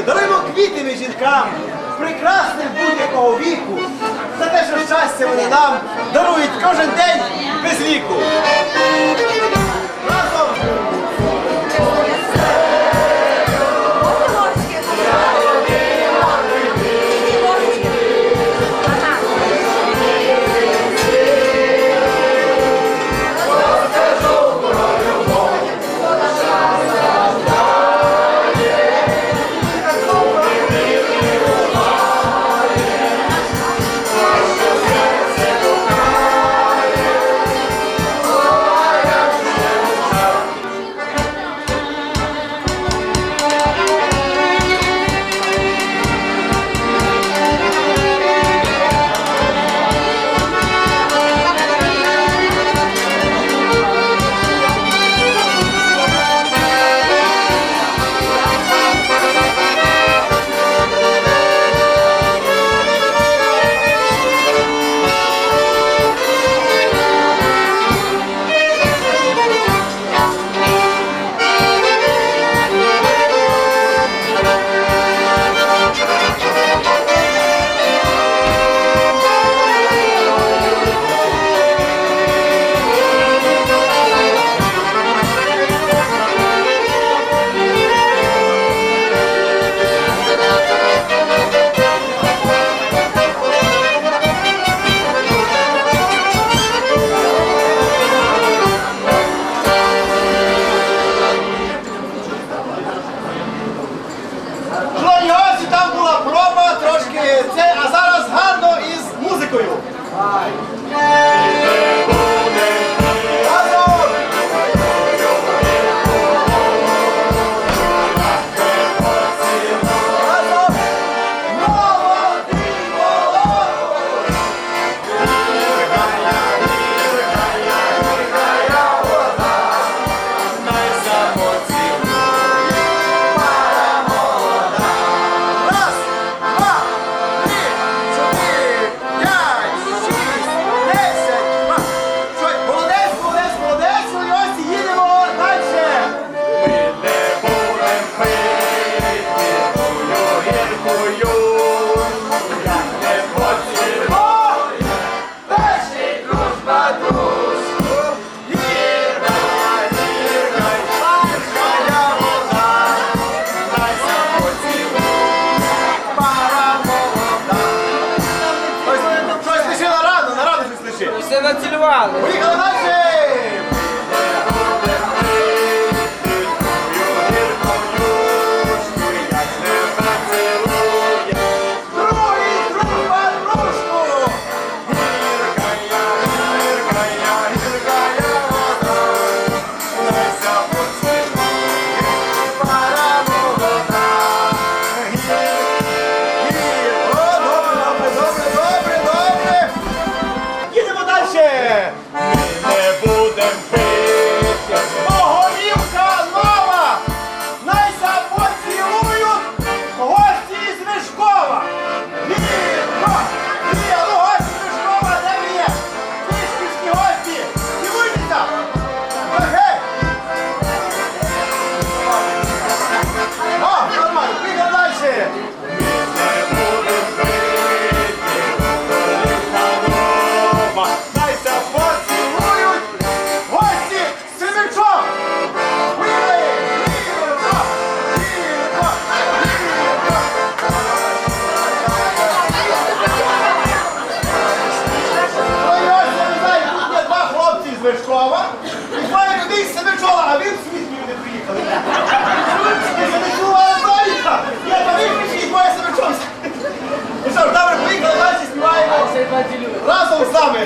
друзі, даруємо квіти ми жінкам, прекрасним будь-якого віку, за те, що щастя вони нам дарують кожен день без віку. Разом з нами.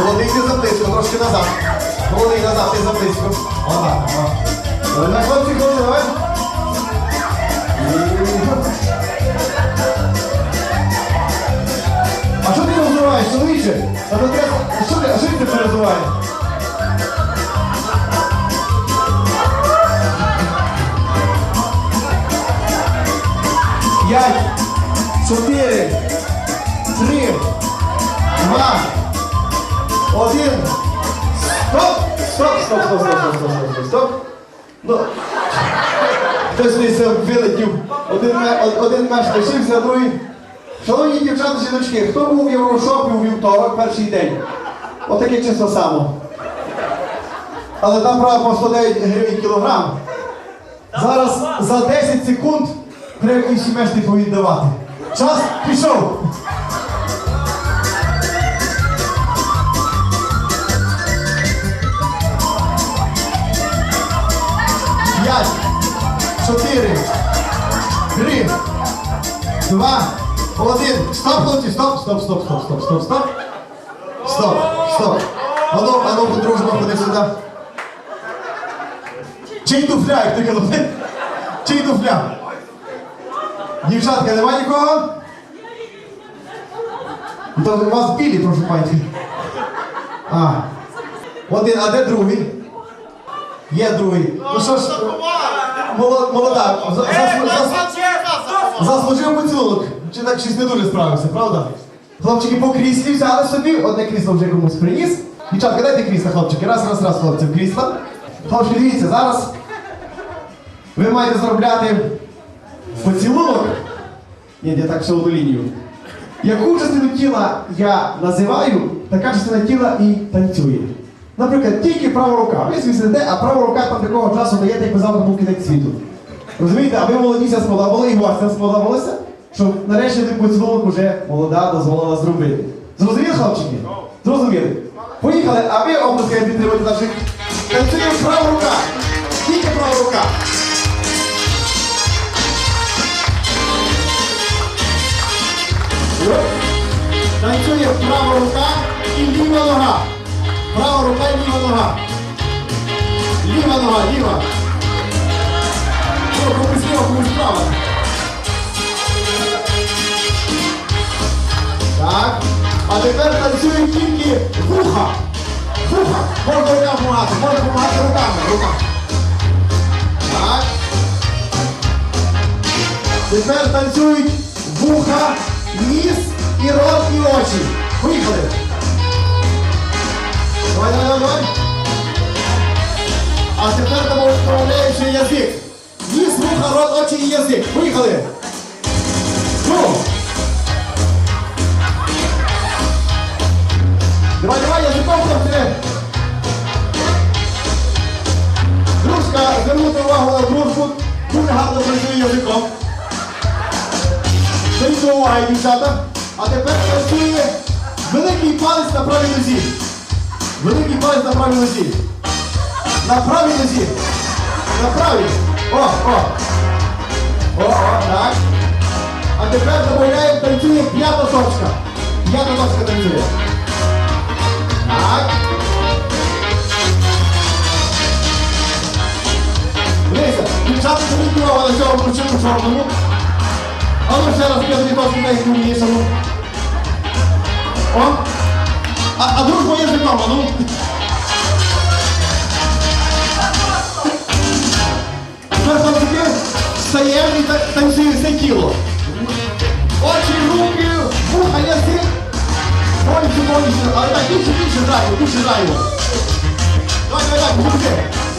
Молодий заблизько, трошки назад. Молодий назад, ти заблизько. Отак. о. На хлопці, хлопці, давай. А що ти там взриваєш, чоловіче? А. Що ти, а що ти це? П'ять, чотири, три, два, один. Стоп! Стоп, стоп, стоп, стоп, стоп, стоп, стоп, стоп. Ну, хтось десь вилетів. Один, один меч лишився, другий. Шановні дівчата, жіночки, хто був в Єврошопі у вівторок, перший день? Отаке число само. Але там правда по 109 гривень кілограм. Зараз за 10 секунд треба інші мешти повіддавати. Час пішов. Два, один. Стоп, хлопці, стоп, стоп, стоп, стоп, стоп, стоп, стоп. Стоп, стоп. Ану, ану, подружно, ходи сюди. Чий туфля, як ти казав? Чий туфля? Дівчатка, нема нікого? То у вас білі, прошу пані. А. Один, а де другий? Є другий. Ну що ж, молода, за- за- за- заслужив поцілунок. Чи так щось не дуже справився, правда? Хлопчики по кріслі взяли собі, одне крісло вже комусь приніс. Дівчатка, дайте крісла, хлопчики. Раз, раз, раз, хлопці, в крісла. Хлопчики, дивіться, зараз ви маєте заробляти поцілунок. Ні, я так все одну лінію. Яку частину тіла я називаю, така частина тіла і танцює. Наприклад, тільки права рука. Ви собі сидите, а права рука там такого часу даєте, якби завтра був кінець світу. Розумієте, а ви молодіся сподобали, і гостям сподобалося, щоб нарешті ти поцілунок уже молода дозволила зробити. Зрозуміли, хлопчики? Зрозуміли. Поїхали, а ви обласкаємо підтримуйте наших. Танцює права рука. Тільки права рука. Танцює права рука і ліва нога. Права рука і ліва нога. Ліва нога, ліва. О, комусь ліва, комусь права. Так. А тепер танцює тільки вуха. Вуха. Можна руками допомагати, можна допомагати руками. Руками. Так. Тепер танцюють вуха, ніс і рот і очі. Поїхали. Давай, давай, давай. А тепер домовляє ще язик. Ніс, вуха, рот, очі і язик. Поїхали. Ну. Давай, давай, язиком хлопці. Дружка, звернути увагу на дружку. Дуже гарно працює язиком. Зверніть увагу, дівчата. А тепер працює великий палець на правій нозі. Великий палець на правій нозі. На правій нозі. На правій. О, о. О, о, так. А тепер додаємо, танцює п'ята точка. П'ята точка танцює. Так. Дивіться, дівчата увагу на цього мужчину чорному. А ну ще раз п'ятий точки на найстрімнішому. О! А, а дружба житома, ну. Тепер там встаємо і танцює все тіло. Очі, руки, вуха, язик. Повністю, повністю. Але так, більше, більше драйву, більше драйву. Давай, давай, давай,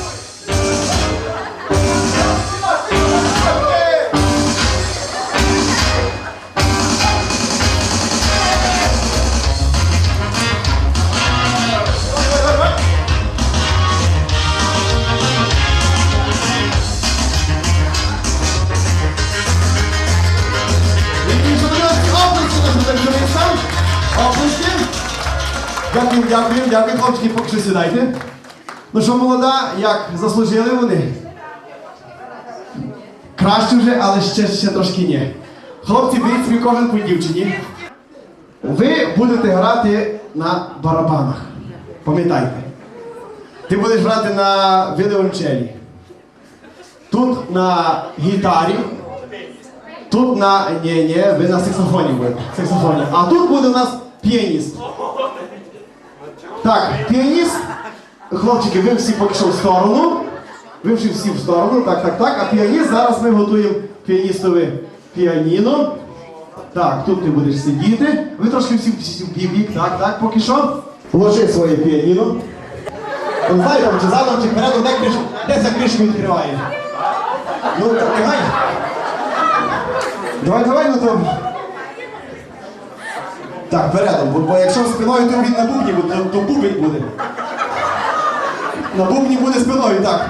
мужики. Дякую, дякую, дякую, хлопчики, поки що сідайте. Ну що, молода, як заслужили вони? Краще вже, але ще, ще трошки ні. Хлопці, беріть собі кожен по дівчині. Ви будете грати на барабанах. Пам'ятайте. Ти будеш грати на віолончелі. Тут на гітарі. Тут на. Ні, ні, ви на саксофоні будете. Саксофоні. А тут буде у нас піаніст. Так, піаніст. Хлопчики, ви всі поки що в сторону. Ви всі всі в сторону. Так, так, так. А піаніст зараз ми готуємо піаністове піаніно. Так, тут ти будеш сидіти. Ви трошки всі бік, так, так, поки що. Ложи своє піаніно. Не знаю, там чи задом, чи вперед, де криш, де ця кришка відкриває. Ну, так, давай. Давай, давай, ну то. Так, передом, бо, бо якщо спиною, то він на бубні, буде, то, то бубень буде. На бубні буде спиною, так.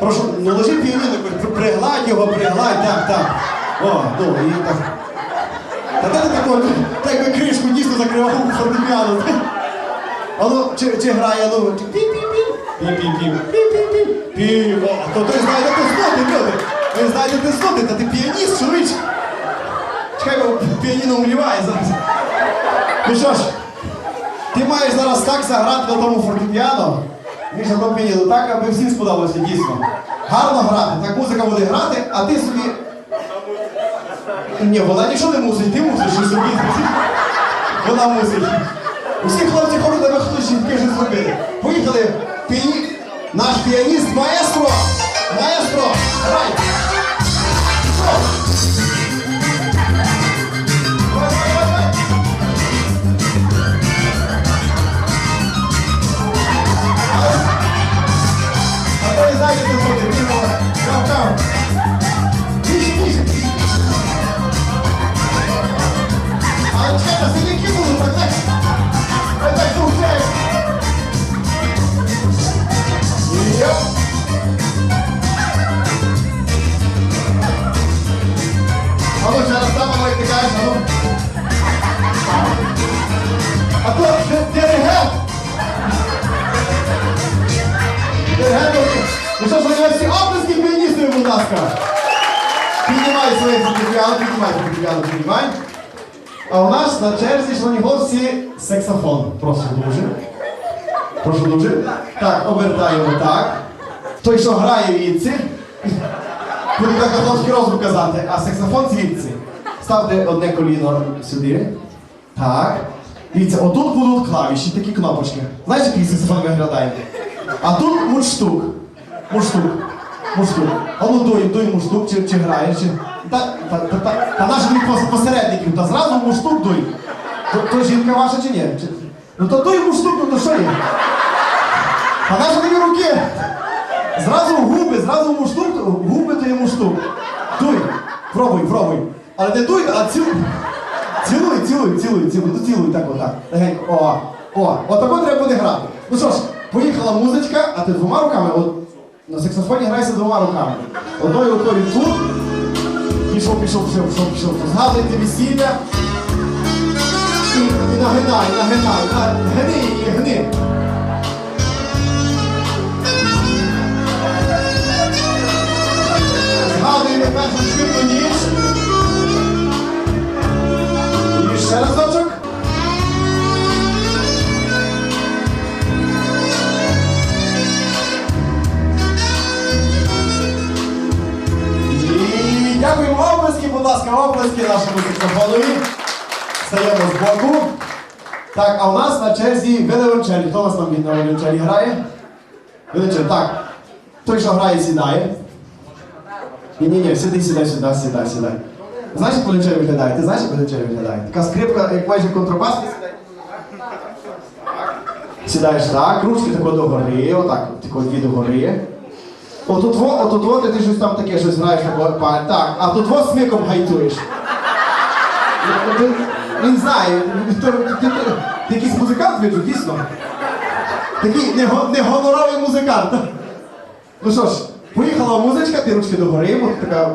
Прошу, ну ложи піаніно, при- пригладь його, пригладь, так, так. О, ну, і так. Та де ти такого, так би кришку дійсно закривав фортепіано. А ну, чи, чи грає, ну, чи пі-пі-пі, пі-пі-пі, пі-пі-пі, пі, о, то ти знаєте ти сноти, люди. Ви знаєте ти сноти, та ти піаніст, чоловіч. Чекай, бо піаніно умліває зараз. Ну що ж, ти маєш зараз так заграти на тому фортепіано, Міша піаніно, так, аби всім сподобалося, дійсно. Гарно грати, так музика буде грати, а ти собі. Ні, вона нічого не мусить, ти мусиш щось собі. Вона мусить. Усі хлопці хочуть тебе хтось жінки щось зробити. Поїхали. Піані... Наш піаніст маестро! Маестро! Грай! Кав, кав. Тише, тише, А у нас на черзі, шановні гості, саксофон. Прошу дуже. Прошу дуже. Так, обертаємо так. Той, що грає віці, буде так готовський розум казати, а саксофон звідси. Ставте одне коліно сюди. Так. Дивіться, отут будуть клавіші, такі кнопочки. Знаєш, який саксофон виглядає? А тут мундштук. Мундштук. Мундштук. А ну дуй, дуй мундштук, чи, чи граєш, чи. Та, та, та, та, та наш він пос- посередників, та зразу мундштук дуй. То, то жінка ваша чи ні? Чи... Ну то дуй мундштук, ну то що є? А наші такі руки. Зразу губи, зразу муштук, губи то є муштук. Дуй, пробуй, пробуй. Але не дуй, а цілуй. Цілуй, цілуй, цілуй, цілуй, ну цілуй так отак. Легенько. О, о, отако треба буде грати. Ну що ж, поїхала музичка, а ти двома руками, от на саксофоні грайся двома руками. Одною рукою тут. Пішов, пішов, пішов, пішов, пішов. Згадуйте весілля. І, і нагинай, нагинай, на- гни її, гни. Згадуємо першу швидку ніж. І ще разочок. Дякуємо оплески, будь ласка, оплески нашому саксофонові. Стаємо з боку. Так, а у нас на черзі віолончелі. Хто у нас там на віолончелі грає? Віолончелі, так. Той, що грає, сідає. Ні, ні, ні, сиди, сідай, сюди, сідай, сідай. Знаєш, як віолончель виглядає? Ти знаєш, як віолончель виглядає? Така скрипка, як майже контрабас. Сідаєш так, ручки тако догори, отак, тако дві догори. Отут во, отут во, ти щось там таке щось граєш, тако, па- так, а тут во смиком гайтуєш. Він, знає, ти, якийсь музикант, виджу, дійсно. Такий него- негоноровий музикант. Ну що ж, поїхала музичка, ти ручки догори, бо така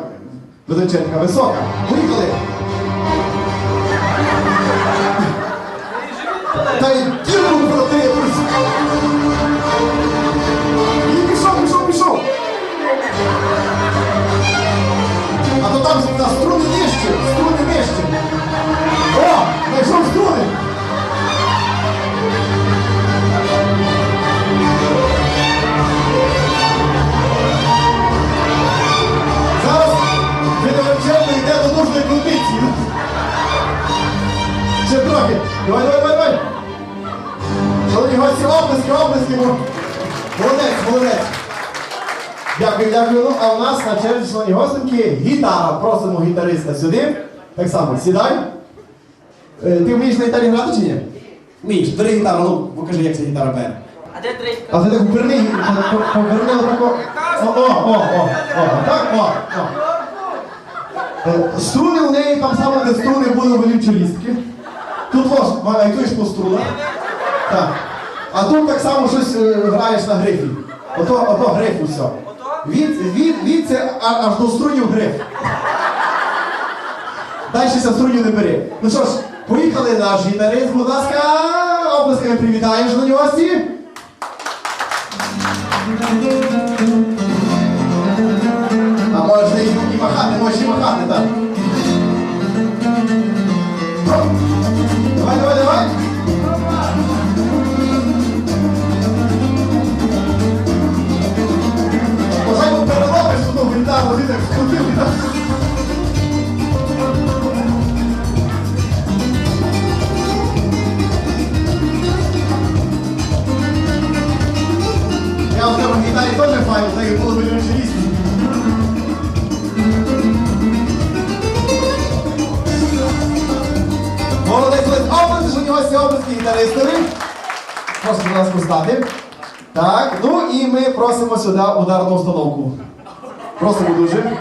величезна, висока. Поїхали! Та й само, сідай. Е, Ти вмієш на гітарі грати чи ні? Вмієш. Бери гітару, ну покажи, як ця гітара бере. А де тричка? А ти так поверни, поверни отако. О, о, о, о, о, так, о, о. Е, Струни у неї там саме, де струни були волівчолістки. Тут ось, чуєш по струнах. Так. А тут так само щось е, граєш на грифі. Ото, ото гриф усе. Від, від, від це а- аж до струнів гриф. Далі струню не бери. Ну що ж, поїхали наш гітарист, будь ласка, оплесками привітаємо журналісті. А можна і махати, можна і махати, так. Conclusion?